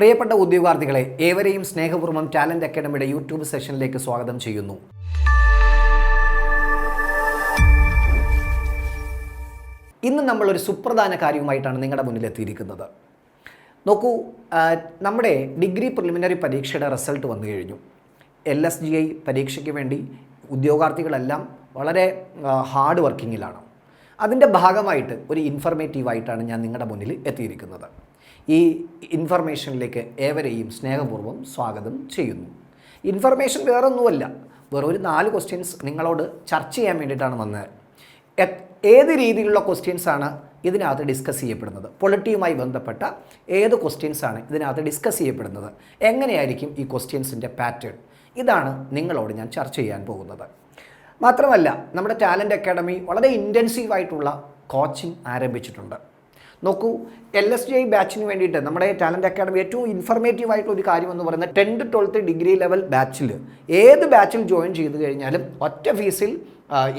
പ്രിയപ്പെട്ട ഉദ്യോഗാർത്ഥികളെ ഏവരെയും സ്നേഹപൂർവം ടാലന്റ് അക്കാഡമിയുടെ യൂട്യൂബ് സെഷനിലേക്ക് സ്വാഗതം ചെയ്യുന്നു. ഇന്ന് നമ്മളൊരു സുപ്രധാന കാര്യവുമായിട്ടാണ് നിങ്ങളുടെ മുന്നിൽ എത്തിയിരിക്കുന്നത് നോക്കൂ നമ്മുടെ ഡിഗ്രി പ്രിലിമിനറി പരീക്ഷയുടെ റിസൾട്ട് വന്നു കഴിഞ്ഞു. എൽ എസ് ജി ഐ പരീക്ഷയ്ക്ക് വേണ്ടി ഉദ്യോഗാർത്ഥികളെല്ലാം വളരെ ഹാർഡ് വർക്കിങ്ങിലാണ്. അതിന്റെ ഭാഗമായിട്ട് ഒരു ഇൻഫർമേറ്റീവായിട്ടാണ് ഞാൻ നിങ്ങളുടെ മുന്നിൽ എത്തിയിരിക്കുന്നത്. ഈ ഇൻഫർമേഷനിലേക്ക് ഏവരെയും സ്നേഹപൂർവം സ്വാഗതം ചെയ്യുന്നു. ഇൻഫർമേഷൻ വേറൊന്നുമല്ല വേറെ ഒരു നാല് ക്വസ്റ്റ്യൻസ് നിങ്ങളോട് ചർച്ച ചെയ്യാൻ വേണ്ടിയിട്ടാണ് വന്നത്. ഏത് രീതിയിലുള്ള ക്വസ്റ്റ്യൻസാണ് ഇതിനകത്ത് ഡിസ്കസ് ചെയ്യപ്പെടുന്നത്? പൊളിറ്റിയുമായി ബന്ധപ്പെട്ട ഏത് ക്വസ്റ്റ്യൻസാണ് ഇതിനകത്ത് ഡിസ്കസ് ചെയ്യപ്പെടുന്നത്? എങ്ങനെയായിരിക്കും ഈ ക്വസ്റ്റ്യൻസിന്റെ പാറ്റേൺ ഇതാണ് നിങ്ങളോട് ഞാൻ ചർച്ച ചെയ്യാൻ പോകുന്നത്. മാത്രമല്ല നമ്മുടെ ടാലന്റ് അക്കാഡമി വളരെ ഇന്റൻസീവായിട്ടുള്ള കോച്ചിങ് ആരംഭിച്ചിട്ടുണ്ട്. നോക്കൂ എൽ എസ് ജി ഐ ബാച്ചിന് വേണ്ടിയിട്ട് നമ്മുടെ ടാലന്റ് അക്കാഡമി ഏറ്റവും ഇൻഫർമേറ്റീവ് ആയിട്ടുള്ള ഒരു കാര്യം എന്ന് പറയുന്നത് ടെൻത്ത് ട്വൽത്ത് ഡിഗ്രി ലെവൽ ബാച്ചിൽ ഏത് ബാച്ചിൽ ജോയിൻ ചെയ്ത് കഴിഞ്ഞാലും ഒറ്റ ഫീസിൽ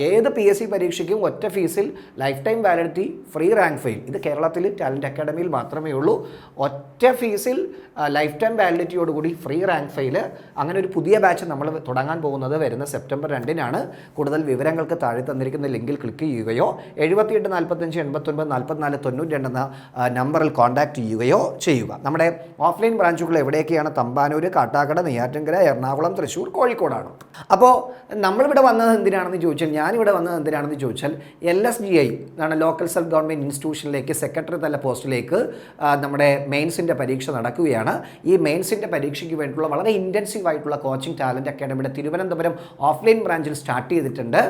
ഏത് പി എസ് സി പരീക്ഷയ്ക്കും ഒറ്റ ഫീസിൽ lifetime validity free rank file ഇത് കേരളത്തിൽ ടാലന്റ് അക്കാഡമിയിൽ മാത്രമേ ഉള്ളൂ. ഒറ്റ ഫീസിൽ ലൈഫ് ടൈം വാലിഡിറ്റിയോടുകൂടി ഫ്രീ റാങ്ക് ഫെയിൽ അങ്ങനെ ഒരു പുതിയ ബാച്ച് നമ്മൾ തുടങ്ങാൻ പോകുന്നത് വരുന്ന സെപ്റ്റംബർ രണ്ടിനാണ്. കൂടുതൽ വിവരങ്ങൾക്ക് താഴെ തന്നിരിക്കുന്ന ലിങ്കിൽ ക്ലിക്ക് ചെയ്യുകയോ എഴുപത്തിയെട്ട് നാൽപ്പത്തഞ്ച് എൺപത്തൊൻപത് നാൽപ്പത്തിനാല് തൊണ്ണൂറ്റി രണ്ട് എന്ന നമ്പറിൽ കോൺടാക്റ്റ് ചെയ്യുകയോ ചെയ്യുക. നമ്മുടെ ഓഫ്ലൈൻ ബ്രാഞ്ചുകൾ എവിടെയൊക്കെയാണ്? തമ്പാനൂർ കാട്ടാക്കട നെയ്യാറ്റിൻകര എറണാകുളം തൃശ്ശൂർ കോഴിക്കോടാണ്. അപ്പോൾ നമ്മളിവിടെ വന്നത് എന്തിനാണെന്ന് ചോദിച്ചാൽ ഞാനിവിടെ വന്നത് എന്തിനാണെന്ന് ചോദിച്ചാൽ എൽ എസ് ജി ഐ എന്നാണ് ലോക്കൽ സെൽഫ് ഗവൺമെന്റ് ഇൻസ്റ്റിറ്റ്യൂഷനിലേക്ക് സെക്രട്ടറി തല പോസ്റ്റിലേക്ക് നമ്മുടെ മെയിൻസിന്റെ പരീക്ഷ നടക്കുകയാണ്. ഈ മെയിൻസിന്റെ പരീക്ഷയ്ക്ക് വേണ്ടിയിട്ടുള്ള വളരെ ഇന്റൻസീവ് ആയിട്ടുള്ള കോച്ചിങ് ടാലന്റ് അക്കാഡമിയുടെ തിരുവനന്തപുരം ഓഫ്ലൈൻ ബ്രാഞ്ചിൽ സ്റ്റാർട്ട് ചെയ്തിട്ടുണ്ട്.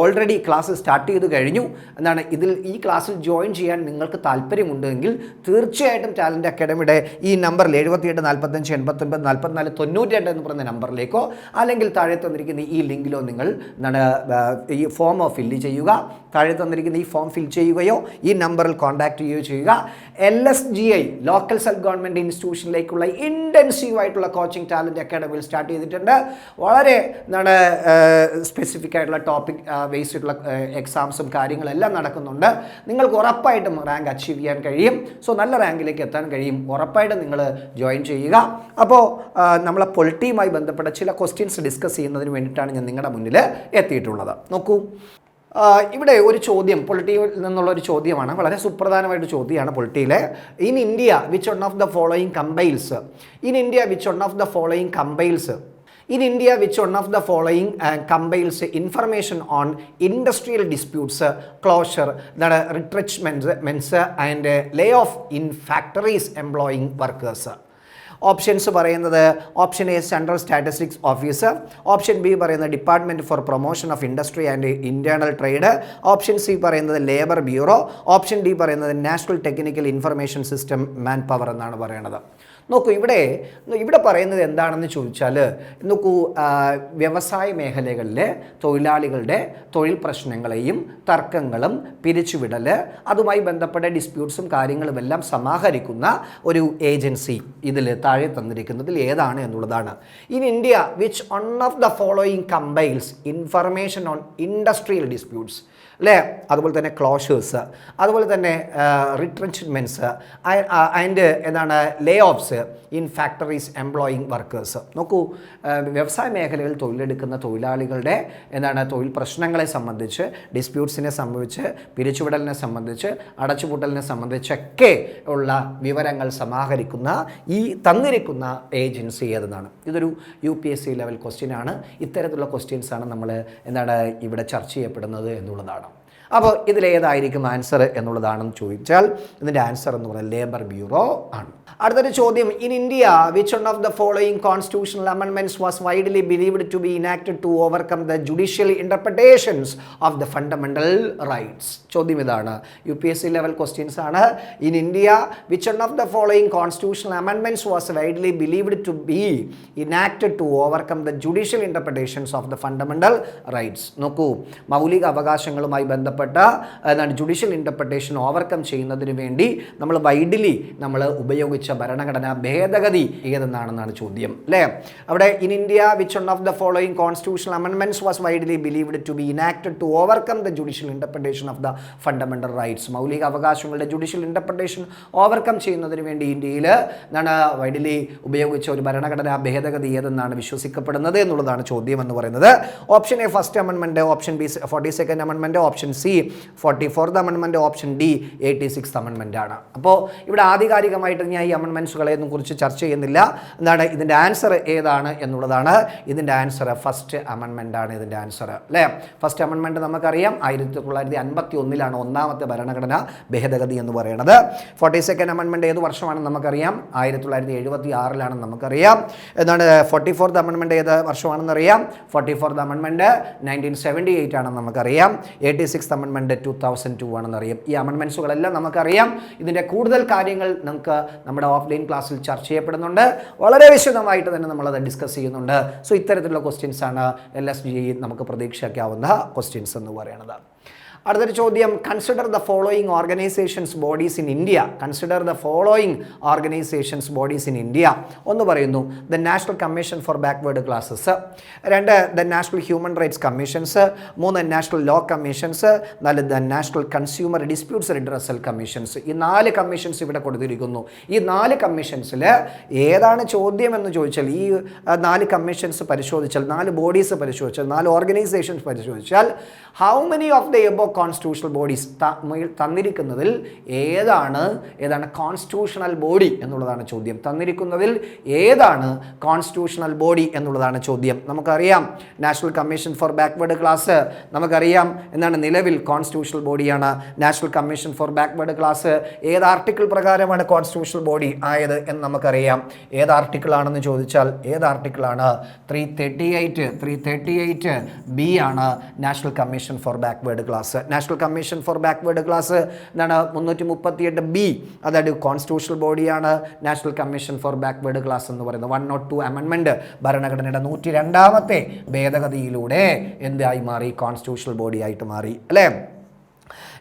ഓൾറെഡി ക്ലാസ് സ്റ്റാർട്ട് ചെയ്ത് കഴിഞ്ഞു. എന്നാണ് ഇതിൽ ഈ ക്ലാസ്സിൽ ജോയിൻ ചെയ്യാൻ നിങ്ങൾക്ക് താല്പര്യമുണ്ടെങ്കിൽ തീർച്ചയായിട്ടും ടാലന്റ് അക്കാഡമിയുടെ ഈ നമ്പറിൽ എഴുപത്തിയെട്ട് നാൽപ്പത്തഞ്ച് എൺപത്തൊൻപത് നാൽപ്പത്തിനാല് തൊണ്ണൂറ്റി രണ്ട് എന്ന് പറയുന്ന നമ്പറിലേക്കോ അല്ലെങ്കിൽ താഴെ തന്നിരിക്കുന്ന ഈ ലിങ്കിലോ നിങ്ങൾ എന്താണ് ഈ ഫോമോ ഫില്ല് ചെയ്യുക. താഴെ തന്നിരിക്കുന്ന ഈ ഫോം ഫിൽ ചെയ്യുകയോ ഈ നമ്പറിൽ കോൺടാക്ട് ചെയ്യുകയോ ചെയ്യുക. L S G I local self government ഇൻസ്റ്റിറ്റ്യൂഷനിലേക്കുള്ള intensive ആയിട്ടുള്ള കോച്ചിങ് ടാലന്റ് അക്കാഡമിയിൽ സ്റ്റാർട്ട് ചെയ്തിട്ടുണ്ട്. വളരെ എന്താണ് സ്പെസിഫിക് ആയിട്ടുള്ള ടോപ്പിക് ബേസ്ഡ് ആയിട്ടുള്ള എക്സാംസും കാര്യങ്ങളെല്ലാം നടക്കുന്നുണ്ട്. നിങ്ങൾക്ക് ഉറപ്പായിട്ടും റാങ്ക് അച്ചീവ് ചെയ്യാൻ കഴിയും. സോ നല്ല റാങ്കിലേക്ക് എത്താൻ കഴിയും. ഉറപ്പായിട്ടും നിങ്ങൾ ജോയിൻ ചെയ്യുക. അപ്പോൾ നമ്മളെ പൊളിറ്റിയുമായി ബന്ധപ്പെട്ട ചില ക്വസ്റ്റ്യൻസ് ഡിസ്കസ് ചെയ്യുന്നതിന് വേണ്ടിയിട്ടാണ് ഞാൻ നിങ്ങളുടെ മുന്നിൽ എത്തിയിട്ടുള്ളത്. നോക്കൂ. ഇവിടെ ഒരു ചോദ്യം പൊളിറ്റിയിൽ നിന്നുള്ള ഒരു ചോദ്യമാണ്. വളരെ സുപ്രധാനമായിട്ട് ചോദ്യമാണ് പൊളിറ്റിയിലെ. In India which one of the following compiles in India which one of the following compiles in India which one of the following compiles information on industrial disputes closure എന്താണ് retrenchments men's and lay off in factories employing workers options പറയുന്നത് option A central statistics officer option B പറയുന്നത് department for promotion of industry and internal trade option C പറയുന്നത് labour bureau option D പറയുന്നത് national technical information system manpower എന്നാണ് പറയുന്നത്. നോക്കൂ ഇവിടെ ഇവിടെ പറയുന്നത് എന്താണെന്ന് ചോദിച്ചാൽ നോക്കൂ വ്യവസായ മേഖലകളിലെ തൊഴിലാളികളുടെ തൊഴിൽ പ്രശ്നങ്ങളെയും തർക്കങ്ങളും പിരിച്ചുവിടൽ അതുമായി ബന്ധപ്പെട്ട ഡിസ്പ്യൂട്ട്സും കാര്യങ്ങളും എല്ലാം സമാഹരിക്കുന്ന ഒരു ഏജൻസി ഇതിൽ താഴെ തന്നിരിക്കുന്നതിൽ ഏതാണ് എന്നുള്ളതാണ്. In India which one of the following compiles information on industrial disputes അല്ലേ അതുപോലെ തന്നെ ക്ലോഷേഴ്സ് അതുപോലെ തന്നെ റിട്രച്ച്മെന്റ്സ് ആൻഡ് എന്താണ് lay offs in factories employing workers നോക്കൂ വ്യവസായ മേഖലയിൽ തൊഴിലെടുക്കുന്ന തൊഴിലാളികളുടെ എന്താണ് തൊഴിൽ പ്രശ്നങ്ങളെ സംബന്ധിച്ച് ഡിസ്പ്യൂട്ട്സിനെ സംബന്ധിച്ച് പിരിച്ചുവിടലിനെ സംബന്ധിച്ച് അടച്ചുപൂട്ടലിനെ സംബന്ധിച്ചൊക്കെ ഉള്ള വിവരങ്ങൾ സമാഹരിക്കുന്ന ഈ തന്നിരിക്കുന്ന ഏജൻസി ഏതെന്നാണ്? ഇതൊരു U P S C level question ആണ്. ഇത്തരത്തിലുള്ള ക്വസ്റ്റ്യൻസാണ് നമ്മൾ എന്താണ് ഇവിടെ ചർച്ച ചെയ്യപ്പെടുന്നത് എന്നുള്ളതാണ്. അപ്പോൾ ഇതിലേതായിരിക്കും ആൻസർ എന്നുള്ളതാണെന്ന് ചോദിച്ചാൽ ഇതിന്റെ ആൻസർ എന്ന് പറയുന്നത് ലേബർ ബ്യൂറോ ആണ്. അടുത്തൊരു ചോദ്യം. In India which one of the following constitutional അമെൻമെന്റ്സ് was widely believed to be enacted to overcome the judicial interpretations of the fundamental rights ചോദ്യം ഇതാണ്. U P S C level questions ആണ്. In India which one of the following constitutional അമെൻമെന്റ്സ് was widely believed to be enacted to overcome the judicial interpretations of the fundamental rights നോക്കൂ. മൗലിക അവകാശങ്ങളുമായി ബന്ധപ്പെട്ട എന്താണ് judicial interpretation overcome ചെയ്യുന്നതിന് വേണ്ടി നമ്മൾ widely നമ്മൾ ഉപയോഗിച്ച ഉപയോഗിച്ച ഭരണഘടനാ ഭേദഗതി ഏതെന്നാണെന്നാണ് ചോദ്യം അല്ലേ? അവിടെ in India which one of the following constitutional അമെൻമെന്റ്സ് was widely believed to be enacted to overcome the judicial interpretation of the fundamental rights മൗലിക അവകാശങ്ങളുടെ ജുഡീഷ്യൽ ഇന്റർപ്രിട്ടേഷൻ ഓവർകം ചെയ്യുന്നതിന് വേണ്ടി ഇന്ത്യയിൽ എന്താണ് വൈഡ്ലി ഉപയോഗിച്ച ഒരു ഭരണഘടനാ ഭേദഗതി ഏതെന്നാണ് വിശ്വസിക്കപ്പെടുന്നത് എന്നുള്ളതാണ് ചോദ്യം എന്ന് പറയുന്നത്. Option A first അമെൻമെന്റ് option B forty second അമെൻമെന്റ് option C forty fourth അമെൻമെന്റ് option D eighty six അമെൻമെന്റ് ആണ്. അപ്പോൾ ഇവിടെ ആധികാരികമായിട്ട് ഞാൻ ഈ അമെൻമെന്റ്സുകളെ കുറിച്ച് ചർച്ച ചെയ്യുന്നില്ല. എന്താണ് ഇതിന്റെ ആൻസർ ഏതാണ് എന്നുള്ളതാണ്. ഇതിന്റെ ആൻസർ ഫസ്റ്റ് ആണ് ഇതിന്റെ ആൻസർ അല്ലേ? ഫസ്റ്റ് അമെൻമെന്റ് നമുക്കറിയാം. ആയിരത്തി തൊള്ളായിരത്തി അൻപത്തി ഒന്നിലാണ് ഒന്നാമത്തെ ഭരണഘടന ഭേദഗതി എന്ന് പറയുന്നത് ഫോർട്ടി സെക്കൻഡ് അമെൻമെന്റ് ഏത് വർഷമാണെന്ന് നമുക്കറിയാം. ആയിരത്തി തൊള്ളായിരത്തി എഴുപത്തി ആറിലാണെന്ന് നമുക്കറിയാം. എന്താണ് ഫോർട്ടി ഫോർത്ത് അമെൻമെന്റ് ഏത് വർഷമാണെന്ന് അറിയാം ഫോർട്ടി ഫോർത്ത് അമെൻമെന്റ് നയന്റീൻ സെവന്റി എയ്റ്റ് ആണെന്ന് നമുക്കറിയാം. എയ്റ്റി സിക്സ് അമെൻമെന്റ് ടു തൗസൻഡ് ടു ആണെന്ന് അറിയാം. ഈ അമൻമെൻസുകളെല്ലാം നമുക്കറിയാം. ഇതിന്റെ കൂടുതൽ കാര്യങ്ങൾ നമുക്ക് നമ്മുടെ ഓഫ്ലൈൻ ക്ലാസ്സിൽ ചർച്ച ചെയ്യപ്പെടുന്നുണ്ട്. വളരെ വിശദമായിട്ട് തന്നെ നമ്മളത് ഡിസ്കസ് ചെയ്യുന്നുണ്ട്. സോ ഇത്തരത്തിലുള്ള ക്വസ്റ്റ്യൻസാണ് എൽ എസ് ജി നമുക്ക് പ്രതീക്ഷിക്കാവുന്ന ക്വസ്റ്റ്യൻസ് എന്ന് പറയുന്നത്. അടുത്തൊരു ചോദ്യം consider the following organisations bodies in India consider the following organisations bodies in India ഒന്ന് പറയുന്നു the national commission for backward classes രണ്ട് the national human rights commissions മൂന്ന് നാഷണൽ ലോ കമ്മീഷൻസ് നാല് the national consumer disputes redressal commissions ഈ നാല് commissions ഇവിടെ കൊടുത്തിരിക്കുന്നു. ഈ നാല് കമ്മീഷൻസിൽ ഏതാണ് ചോദ്യം എന്ന് ചോദിച്ചാൽ ഈ നാല് കമ്മീഷൻസ് പരിശോധിച്ചാൽ നാല് ബോഡീസ് പരിശോധിച്ചാൽ നാല് ഓർഗനൈസേഷൻസ് പരിശോധിച്ചാൽ how many of the above constitutional bodies തന്നിരിക്കുന്നതിൽ ഏതാണ് ഏതാണ് കോൺസ്റ്റിറ്റ്യൂഷണൽ ബോഡി എന്നുള്ളതാണ് ചോദ്യം. തന്നിരിക്കുന്നതിൽ ഏതാണ് കോൺസ്റ്റിറ്റ്യൂഷണൽ ബോഡി എന്നുള്ളതാണ് ചോദ്യം. നമുക്കറിയാം national commission for backward class നമുക്കറിയാം എന്താണ് നിലവിൽ കോൺസ്റ്റിറ്റ്യൂഷണൽ ബോഡിയാണ് national commission for backward class ഏത് ആർട്ടിക്കിൾ പ്രകാരമാണ് കോൺസ്റ്റിറ്റ്യൂഷണൽ ബോഡി ആയത് എന്ന് നമുക്കറിയാം. ഏത് ആർട്ടിക്കിൾ ആണെന്ന് ചോദിച്ചാൽ ഏത് ആർട്ടിക്കിളാണ് three thirty eight three thirty eight B ആണ് national commission for backward class national commission for backward class എന്താണ് മുന്നൂറ്റി മുപ്പത്തിയെട്ട് ബി. അതായത് കോൺസ്റ്റിറ്റ്യൂഷണൽ ബോഡിയാണ് national commission for backward class എന്ന് പറയുന്നത്. വൺ നോട്ട് ടു അമെൻമെന്റ് ഭരണഘടനയുടെ നൂറ്റി രണ്ടാമത്തെ ഭേദഗതിയിലൂടെ എന്തായി മാറി? കോൺസ്റ്റിറ്റ്യൂഷണൽ ബോഡിയായിട്ട് മാറി. അല്ലേ?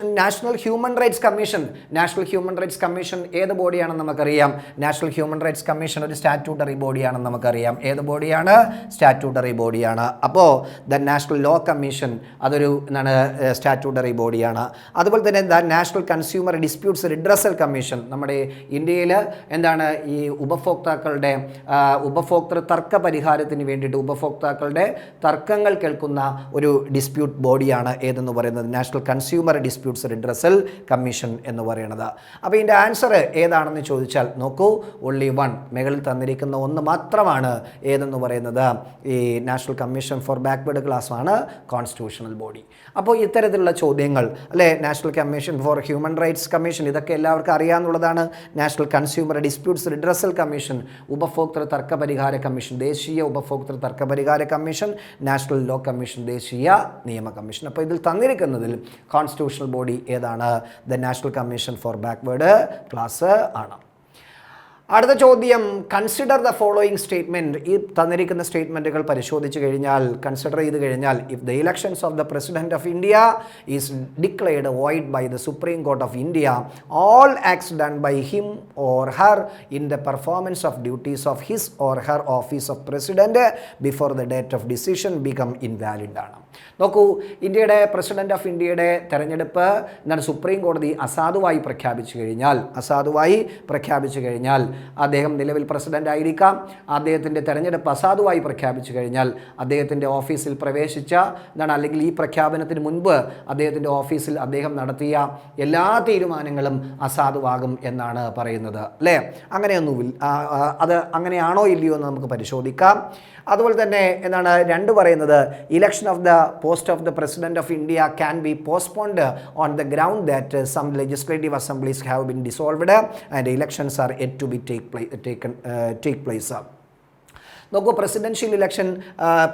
National human rights commission. National human rights commission ഏത് ബോഡിയാണെന്ന് നമുക്കറിയാം. നാഷണൽ ഹ്യൂമൻ റൈറ്റ്സ് കമ്മീഷൻ ഒരു സ്റ്റാറ്റ്യൂട്ടറി ബോഡിയാണെന്ന് നമുക്കറിയാം. ഏത് ബോഡിയാണ്? സ്റ്റാറ്റ്യൂട്ടറി ബോഡിയാണ്. അപ്പോൾ ദ നാഷണൽ ലോ കമ്മീഷൻ അതൊരു എന്താണ് സ്റ്റാറ്റ്യൂട്ടറി ബോഡിയാണ്. അതുപോലെ തന്നെ the national consumer disputes redressal commission. നമ്മുടെ ഇന്ത്യയിൽ എന്താണ് ഈ ഉപഭോക്താക്കളുടെ ഉപഭോക്തൃ തർക്ക പരിഹാരത്തിന് വേണ്ടിയിട്ട് ഉപഭോക്താക്കളുടെ തർക്കങ്ങൾ കേൾക്കുന്ന ഒരു ഡിസ്പ്യൂട്ട് ബോഡിയാണ് ഏതെന്ന് പറയുന്നത്. National consumer disputes redressal commission എന്ന് പറയുന്നത്. അപ്പോൾ ഇതിന്റെ ആൻസർ ഏതാണെന്ന് ചോദിച്ചാൽ നോക്കൂ ഓൺലി വൺ മുകളിൽ തന്നിരിക്കുന്ന ഒന്ന് മാത്രമാണ് ഏതെന്ന് പറയുന്നത്. ഈ national commission for backward class ആണ് കോൺസ്റ്റിറ്റ്യൂഷണൽ ബോഡി അപ്പോൾ ഇത്തരത്തിലുള്ള ചോദ്യങ്ങൾ അല്ലേ? National commission for human rights commission ഇതൊക്കെ എല്ലാവർക്കും അറിയാമെന്നുള്ളതാണ്. National consumer disputes redressal commission ഉപഭോക്തൃ തർക്ക പരിഹാര കമ്മീഷൻ ദേശീയ ഉപഭോക്തൃ തർക്ക പരിഹാര കമ്മീഷൻ നാഷണൽ ലോ കമ്മീഷൻ ദേശീയ നിയമ കമ്മീഷൻ. അപ്പോൾ ഇതിൽ തന്നിരിക്കുന്നതിൽ കോൺസ്റ്റിറ്റ്യൂഷണൽ ബോഡി ഏതാണ്? The national commission for backward class ആണ്. അടുത്ത ചോദ്യം കൺസിഡർ ദ ഫോളോയിങ് സ്റ്റേറ്റ്മെന്റ് ഈ തന്നിരിക്കുന്ന സ്റ്റേറ്റ്മെന്റുകൾ പരിശോധിച്ച് കഴിഞ്ഞാൽ കൺസിഡർ ചെയ്ത് കഴിഞ്ഞാൽ if the elections of the president of India is declared void by the supreme court of India all acts done by him or her in the performance of duties of his or her office of president before the date of decision become invalid ആണ്. നോക്കൂ ഇന്ത്യയുടെ president of ഇന്ത്യയുടെ തെരഞ്ഞെടുപ്പ് എന്താണ് supreme കോടതി അസാധുവായി പ്രഖ്യാപിച്ചു കഴിഞ്ഞാൽ അസാധുവായി പ്രഖ്യാപിച്ചു കഴിഞ്ഞാൽ അദ്ദേഹം നിലവിൽ പ്രസിഡന്റ് ആയിരിക്കാം. അദ്ദേഹത്തിന്റെ തെരഞ്ഞെടുപ്പ് അസാധുവായി പ്രഖ്യാപിച്ചു കഴിഞ്ഞാൽ അദ്ദേഹത്തിന്റെ ഓഫീസിൽ പ്രവേശിച്ച എന്താണ് അല്ലെങ്കിൽ ഈ പ്രഖ്യാപനത്തിന് മുൻപ് അദ്ദേഹത്തിന്റെ ഓഫീസിൽ അദ്ദേഹം നടത്തിയ എല്ലാ തീരുമാനങ്ങളും അസാധുവാകും എന്നാണ് പറയുന്നത് അല്ലേ? ആ, അത് അങ്ങനെയാണോ ഇല്ലയോ എന്ന് നമുക്ക് പരിശോധിക്കാം. അതുപോലെ തന്നെ എന്താണ് രണ്ട് പറയുന്നത് election of the post of the President of India can be postponed on the ground that uh, some legislative assemblies have been dissolved and elections are yet to be take, taken, uh, take place. നോക്കൂ presidential election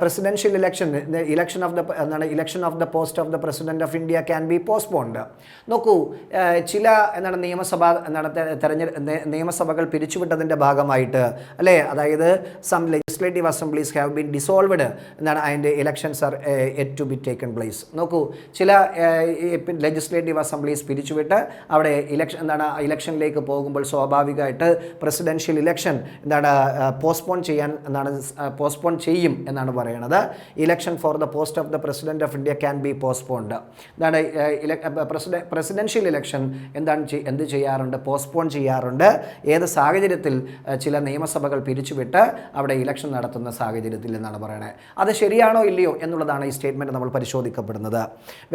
presidential election election of the എന്താണ് election of the post of the president of India can be postponed നോക്കൂ ചില എന്താണ് നിയമസഭ എന്താണ് തെരഞ്ഞെടുപ്പ് തെരഞ്ഞെ നിയമസഭകൾ പിരിച്ചുവിട്ടതിന്റെ ഭാഗമായിട്ട് അല്ലേ? അതായത് some legislative assemblies have been dissolved എന്നാണ് അതിന്റെ elections are yet to be taken place നോക്കൂ ചില ലെജിസ്ലേറ്റീവ് അസംബ്ലീസ് പിരിച്ചുവിട്ട് അവിടെ ഇലക്ഷൻ എന്താണ് ഇലക്ഷനിലേക്ക് പോകുമ്പോൾ സ്വാഭാവികമായിട്ട് പ്രസിഡൻഷ്യൽ ഇലക്ഷൻ എന്താണ് പോസ്റ്റ്പോൺ ചെയ്യാൻ എന്താണ് പോസ്റ്റ്പോൺ ചെയ്യും എന്നാണ് പറയുന്നത്. Election for the post of the president of India can be postponed എന്താണ് പ്രസിഡൻഷ്യൽ ഇലക്ഷൻ എന്താണ് എന്ത് ചെയ്യാറുണ്ട് പോസ്റ്റ്പോൺ ചെയ്യാറുണ്ട്. ഏത് സാഹചര്യത്തിൽ ചില നിയമസഭകൾ പിരിച്ചുവിട്ട് അവിടെ ഇലക്ഷൻ നടത്തുന്ന സാഹചര്യത്തിൽ എന്നാണ് പറയുന്നത് അത് ശരിയാണോ ഇല്ലയോ എന്നുള്ളതാണ് ഈ സ്റ്റേറ്റ്മെന്റ് നമ്മൾ പരിശോധിക്കപ്പെടുന്നത്.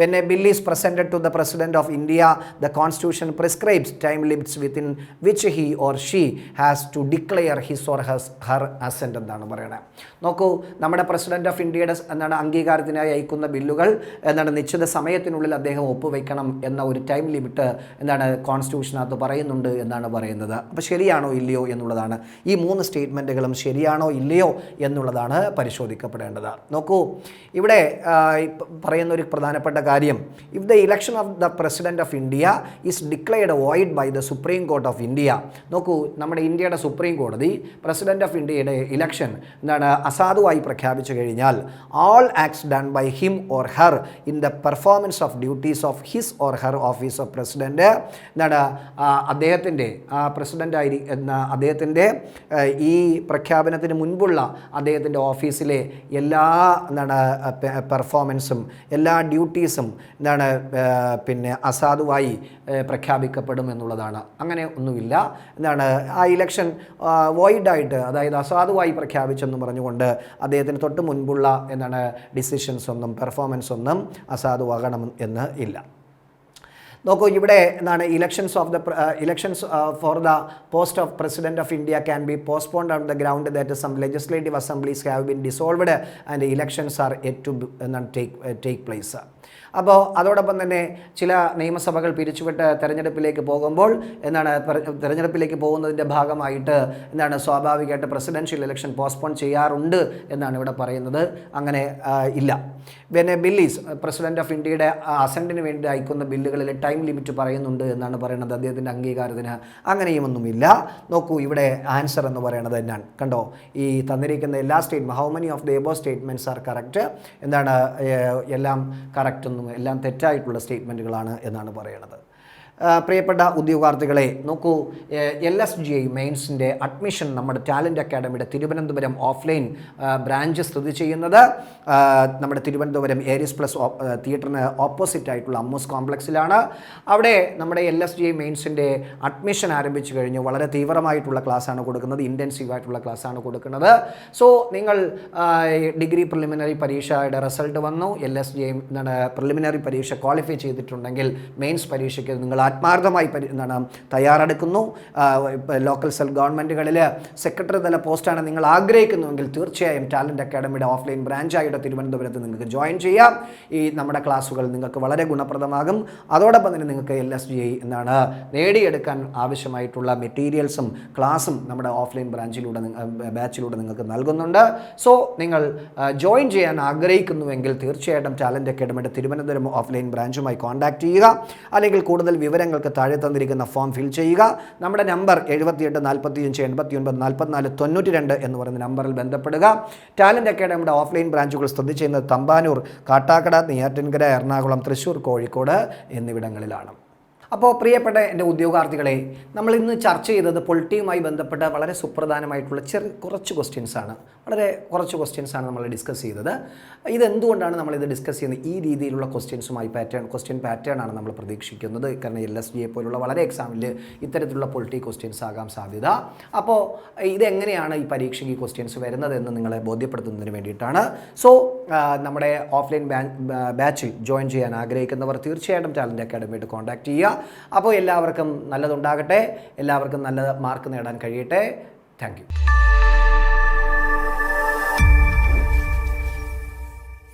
When a bill is presented to the president of India the constitution prescribes time limits within which he or she has to declare his or has her assent എന്നാണ് പറയുന്നത് നോക്കൂ നമ്മുടെ പ്രസിഡന്റ് ഓഫ് ഇന്ത്യയുടെ എന്താണ് അംഗീകാരത്തിനായി അയക്കുന്ന ബില്ലുകൾ എന്താണ് നിശ്ചിത സമയത്തിനുള്ളിൽ അദ്ദേഹം ഒപ്പുവെക്കണം എന്ന ഒരു ടൈം ലിമിറ്റ് എന്താണ് കോൺസ്റ്റിറ്റ്യൂഷനകത്ത് പറയുന്നുണ്ട് എന്നാണ് പറയുന്നത്. അപ്പോൾ ശരിയാണോ ഇല്ലയോ എന്നുള്ളതാണ്. ഈ മൂന്ന് സ്റ്റേറ്റ്മെന്റുകളും ശരിയാണോ ഇല്ലയോ എന്നുള്ളതാണ് പരിശോധിക്കപ്പെടേണ്ടത്. നോക്കൂ ഇവിടെ പറയുന്ന ഒരു പ്രധാനപ്പെട്ട കാര്യം. If the election of the president of India is declared void by the supreme court of India നോക്കൂ നമ്മുടെ ഇന്ത്യയുടെ സുപ്രീം കോടതി പ്രസിഡന്റ് ഓഫ് ഇന്ത്യയുടെ ഇലക്ഷൻ എന്താണ്? അസാധുവായി പ്രഖ്യാപിച്ചു കഴിഞ്ഞാൽ all acts done by him or her in the performance of duties of his or her office of president എന്താണ്? അദ്ദേഹത്തിന്റെ ആ പ്രസിഡന്റ് ആയി എന്ന അദ്ദേഹത്തിന്റെ ഈ പ്രഖ്യാപനത്തിന് മുൻപുള്ള അദ്ദേഹത്തിന്റെ ഓഫീസിലെ എല്ലാ എന്താണ് പെർഫോമൻസും എല്ലാ ഡ്യൂട്ടീസും എന്താണ് പിന്നെ അസാധുവായി പ്രഖ്യാപിക്കപ്പെടും എന്നുള്ളതാണ്. അങ്ങനെ ഒന്നുമില്ല. എന്താണ്? ആ ഇലക്ഷൻ വോയിഡായിട്ട് അതായത് അസാധുവായി പ്രഖ്യാപിച്ചെന്ന് പറഞ്ഞുകൊണ്ട് അദ്ദേഹത്തിന് തൊട്ട് മുൻപുള്ള എന്താണ് ഡിസിഷൻസ് ഒന്നും പെർഫോമൻസ് ഒന്നും അസാധുവാകണം എന്ന് ഇല്ല. നോക്കൂ ഇവിടെ എന്താണ് elections of the elections for the post of president of India can be postponed on the ground that some legislative assemblies have been dissolved and elections are yet to എന്താണ് take take place അപ്പോൾ അതോടൊപ്പം തന്നെ ചില നിയമസഭകൾ പിരിച്ചുവിട്ട് തെരഞ്ഞെടുപ്പിലേക്ക് പോകുമ്പോൾ എന്താണ് തെരഞ്ഞെടുപ്പിലേക്ക് പോകുന്നതിന്റെ ഭാഗമായിട്ട് എന്താണ് സ്വാഭാവികമായിട്ട് പ്രസിഡൻഷ്യൽ ഇലക്ഷൻ പോസ്റ്റ്പോൺ ചെയ്യാറുണ്ട് എന്നാണ് ഇവിടെ പറയുന്നത്. അങ്ങനെ ഇല്ല. പിന്നെ ബില്ലീസ് പ്രസിഡന്റ് ഓഫ് ഇന്ത്യയുടെ അസന്റിന് വേണ്ടി അയക്കുന്ന ബില്ലുകളിൽ ടൈം ലിമിറ്റ് പറയുന്നുണ്ട് എന്നാണ് പറയുന്നത്. അദ്ദേഹത്തിന്റെ അംഗീകാരത്തിന് അങ്ങനെയുമൊന്നുമില്ല നോക്കൂ ഇവിടെ ആൻസർ എന്ന് പറയുന്നത് തന്നെയാണ് കണ്ടോ? ഈ തന്നിരിക്കുന്ന എല്ലാ state how many of the above statements are correct എന്താണ് എല്ലാം കറക്റ്റ് ഒന്നും എല്ലാം തെറ്റായിട്ടുള്ള സ്റ്റേറ്റ്മെന്റുകളാണ് എന്നാണ് പറയുന്നത് പ്രിയപ്പെട്ട ഉദ്യോഗാർത്ഥികളെ നോക്കൂ എൽ എസ് ജി ഐ മെയിൻസിന്റെ അഡ്മിഷൻ നമ്മുടെ ടാലന്റ് അക്കാഡമിയുടെ തിരുവനന്തപുരം ഓഫ്ലൈൻ ബ്രാഞ്ച് സ്ഥിതി ചെയ്യുന്നത്. നമ്മുടെ തിരുവനന്തപുരം ഏരിയസ് പ്ലസ് തിയേറ്ററിന് ഓപ്പോസിറ്റ് ആയിട്ടുള്ള അമ്മൂസ് കോംപ്ലക്സിലാണ്. അവിടെ നമ്മുടെ എൽ എസ് ജി ഐ മെയിൻസിന്റെ അഡ്മിഷൻ ആരംഭിച്ചു കഴിഞ്ഞു. വളരെ തീവ്രമായിട്ടുള്ള ക്ലാസ്സാണ് കൊടുക്കുന്നത്. ഇന്റൻസീവ് ആയിട്ടുള്ള ക്ലാസ്സാണ് കൊടുക്കുന്നത്. സോ നിങ്ങൾ ഡിഗ്രി പ്രിലിമിനറി പരീക്ഷയുടെ റിസൾട്ട് വന്നു. L S G I preliminary പരീക്ഷ ക്വാളിഫൈ ചെയ്തിട്ടുണ്ടെങ്കിൽ മെയിൻസ് പരീക്ഷയ്ക്ക് നിങ്ങൾ ആത്മാർത്ഥമായി പരി എന്താണ് തയ്യാറെടുക്കുന്നു. ലോക്കൽ സെൽ ഗവൺമെന്റുകളിൽ സെക്രട്ടറി തല പോസ്റ്റാണ് നിങ്ങൾ ആഗ്രഹിക്കുന്നുവെങ്കിൽ തീർച്ചയായും ടാലന്റ് അക്കാഡമിയുടെ ഓഫ്ലൈൻ ബ്രാഞ്ചായിട്ട് തിരുവനന്തപുരത്ത് നിങ്ങൾക്ക് ജോയിൻ ചെയ്യാം. ഈ നമ്മുടെ ക്ലാസ്സുകൾ നിങ്ങൾക്ക് വളരെ ഗുണപ്രദമാകും. അതോടൊപ്പം തന്നെ നിങ്ങൾക്ക് എൽ എസ് ജി എന്താണ് നേടിയെടുക്കാൻ ആവശ്യമായിട്ടുള്ള മെറ്റീരിയൽസും ക്ലാസ്സും നമ്മുടെ ഓഫ്ലൈൻ ബ്രാഞ്ചിലൂടെ ബാച്ചിലൂടെ നിങ്ങൾക്ക് നൽകുന്നുണ്ട്. സോ നിങ്ങൾ ജോയിൻ ചെയ്യാൻ ആഗ്രഹിക്കുന്നുവെങ്കിൽ തീർച്ചയായിട്ടും ടാലന്റ് അക്കാഡമിയുടെ തിരുവനന്തപുരം ഓഫ്ലൈൻ ബ്രാഞ്ചുമായി കോൺടാക്ട് ചെയ്യുക. അല്ലെങ്കിൽ കൂടുതൽ വിവരങ്ങൾക്ക് താഴെ തന്നിരിക്കുന്ന ഫോം ഫിൽ ചെയ്യുക. നമ്മുടെ നമ്പർ എഴുപത്തിയെട്ട് നാൽപ്പത്തിയഞ്ച് എൺപത്തി ഒൻപത് നാൽപ്പത്തിനാല് തൊണ്ണൂറ്റി രണ്ട് എന്ന് പറയുന്ന നമ്പറിൽ ബന്ധപ്പെടുക. ടാലന്റ് അക്കാഡമിയുടെ ഓഫ്ലൈൻ ബ്രാഞ്ചുകൾ സ്ഥിതി ചെയ്യുന്നത് തമ്പാനൂർ കാട്ടാക്കട നെയ്യാറ്റിൻകര എറണാകുളം തൃശ്ശൂർ കോഴിക്കോട് എന്നിവിടങ്ങളിലാണ്. അപ്പോൾ പ്രിയപ്പെട്ട എന്റെ ഉദ്യോഗാർത്ഥികളെ നമ്മൾ ഇന്ന് ചർച്ച ചെയ്തത് പൊളിറ്റിയുമായി ബന്ധപ്പെട്ട വളരെ സുപ്രധാനമായിട്ടുള്ള ചെറിയ കുറച്ച് ക്വസ്റ്റ്യൻസാണ് വളരെ കുറച്ച് ക്വസ്റ്റ്യൻസാണ് നമ്മൾ ഡിസ്കസ് ചെയ്തത്. ഇതെന്തുകൊണ്ടാണ് നമ്മളിത് ഡിസ്കസ് ചെയ്യുന്നത്? ഈ രീതിയിലുള്ള ക്വസ്റ്റ്യൻസുമായി പാറ്റേൺ ക്വസ്റ്റ്യൻ പാറ്റേൺ ആണ് നമ്മൾ പ്രതീക്ഷിക്കുന്നത്. കാരണം എൽ എസ് ഡി എ പോലുള്ള വളരെ എക്സാമിൽ ഇത്തരത്തിലുള്ള പൊളിറ്റി ക്വസ്റ്റ്യൻസ് ആകാൻ സാധ്യത. അപ്പോൾ ഇതെങ്ങനെയാണ് ഈ പരീക്ഷയ്ക്ക് ഈ ക്വസ്റ്റ്യൻസ് വരുന്നത് എന്ന് നിങ്ങളെ ബോധ്യപ്പെടുത്തുന്നതിന് വേണ്ടിയിട്ടാണ്. സോ നമ്മുടെ ഓഫ്ലൈൻ ബാച്ചിൽ ജോയിൻ ചെയ്യാൻ ആഗ്രഹിക്കുന്നവർ തീർച്ചയായിട്ടും ടാലന്റ് അക്കാഡമിയായിട്ട് കോൺടാക്ട് ചെയ്യുക. അപ്പോൾ എല്ലാവർക്കും നല്ലതുണ്ടാകട്ടെ. എല്ലാവർക്കും നല്ല മാർക്ക് നേടാൻ കഴിയട്ടെ. താങ്ക്